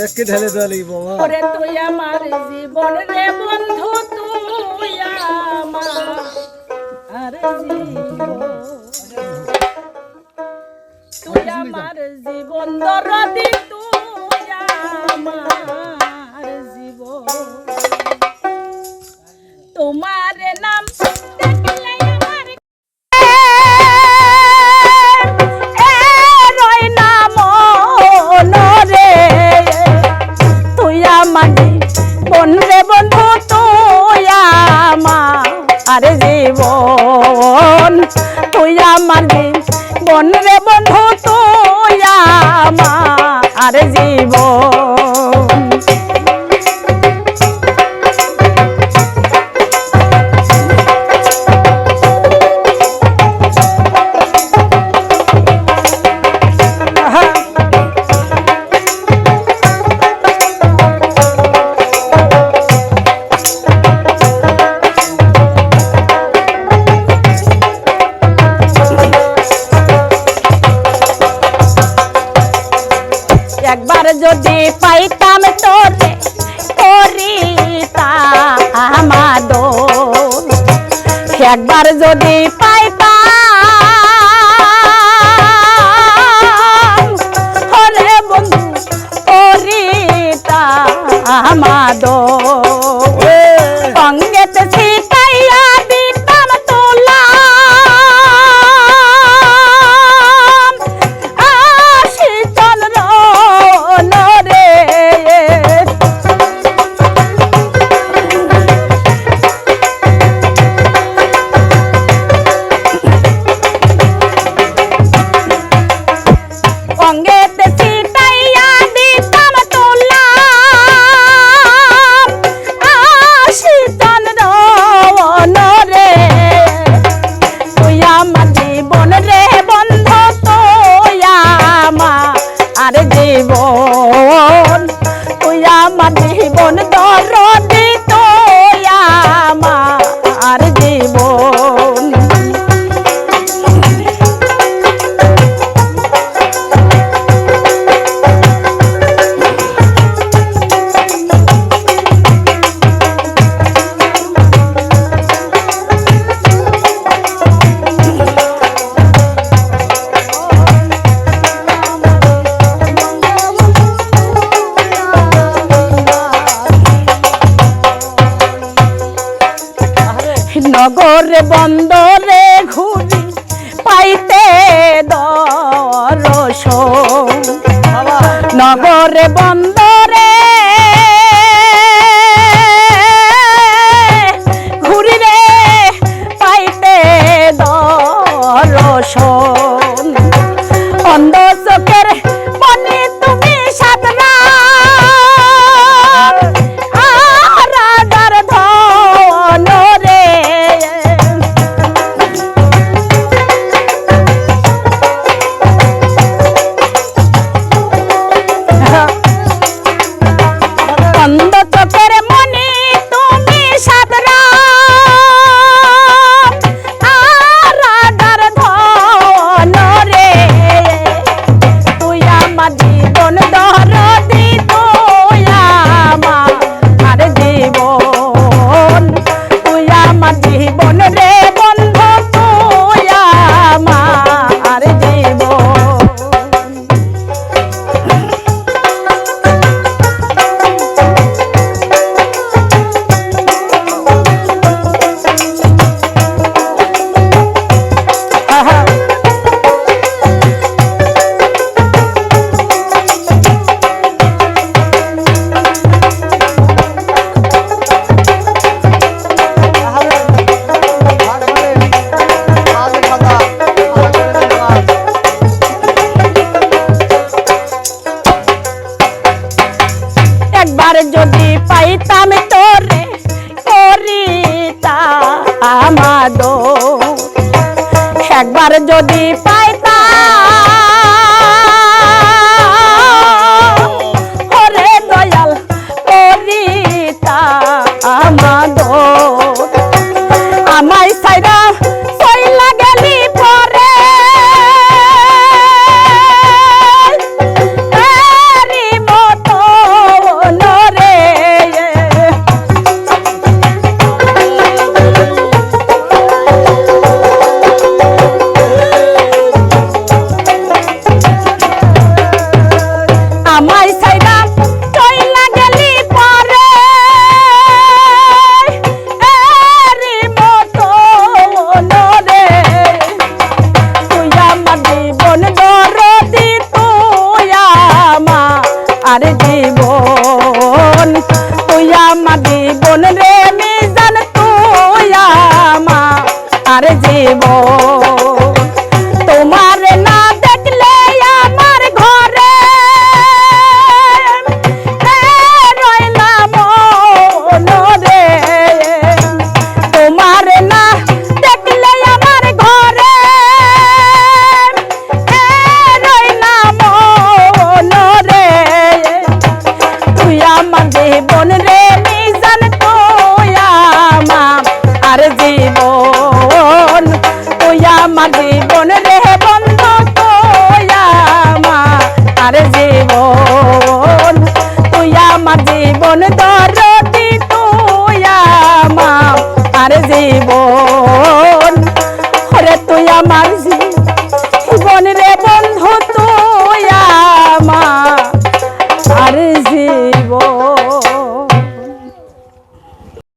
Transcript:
একে ঢেলে দলি বাবা তুই আমার জীবন রে বন্ধু তুই আমার। আর জীবন মানে বন রে বন্ধ যদি পাইতাম তোরে করিতাম একবার যদি পাই পাইব নগর বন্দরে ঘুরি পাইতে দর নগর বন্দরে একবার যদি পাইতাম তোরে করিতাম আদো একবার যদি পাই আমার জীবন রে মিজান তুই আমার জীবন